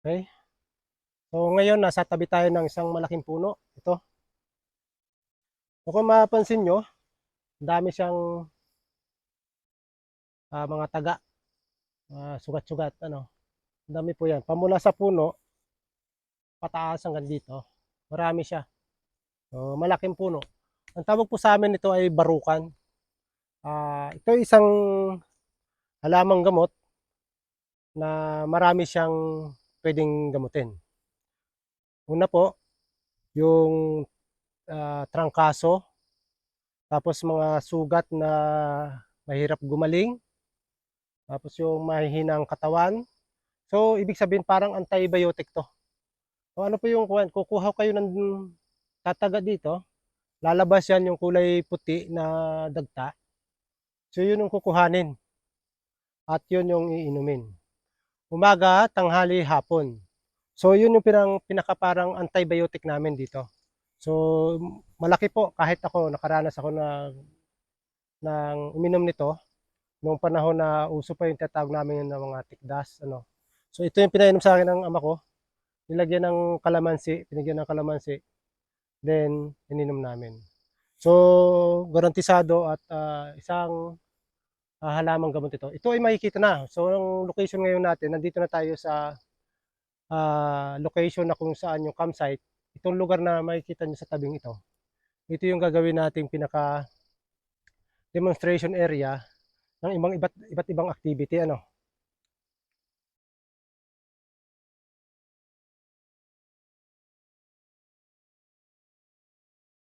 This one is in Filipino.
Okay? So ngayon nasa tabi tayo ng isang malaking puno. Ito. So kung mapapansin nyo, dami siyang ah, mga taga. Ah, sugat-sugat. Ano? Dami po yan. Pamula sa puno, pataas hanggang dito. Marami siya. So, malaking puno. Ang tawag po sa amin ito ay barukan. Ah, ito ay isang halamang gamot na marami siyang pwedeng gamutin. Una po, yung ah, trangkaso, tapos mga sugat na mahirap gumaling, tapos yung mahihinang katawan. So, ibig sabihin parang antibiotic to. So, ano po yung kuhan? Kukuha kayo ng tataga dito, lalabas yan yung kulay puti na dagta. So, yun yung kukuhanin. At yun yung iinumin. Umaga, tanghali, hapon. So, yun yung pinang, pinaka parang antibiotic namin dito. So, malaki po. Kahit ako, nakaranas ako na ng uminom nito noong panahon na uso pa yung tatawag namin ng mga tikdas. Ano. So, ito yung pinainom sa akin ng ama ko. Nilagyan ng kalamansi, pinigyan ng kalamansi. Then, ininom namin. So, garantisado at ah, isang ah, halamang gamot ito. Ito ay makikita na. So, ang location ngayon natin, nandito na tayo sa ah, location na kung saan yung campsite. Itong lugar na makikita nyo sa tabing ito. Ito yung gagawin nating pinaka demonstration area ng ibang iba't, iba't ibang activity ano.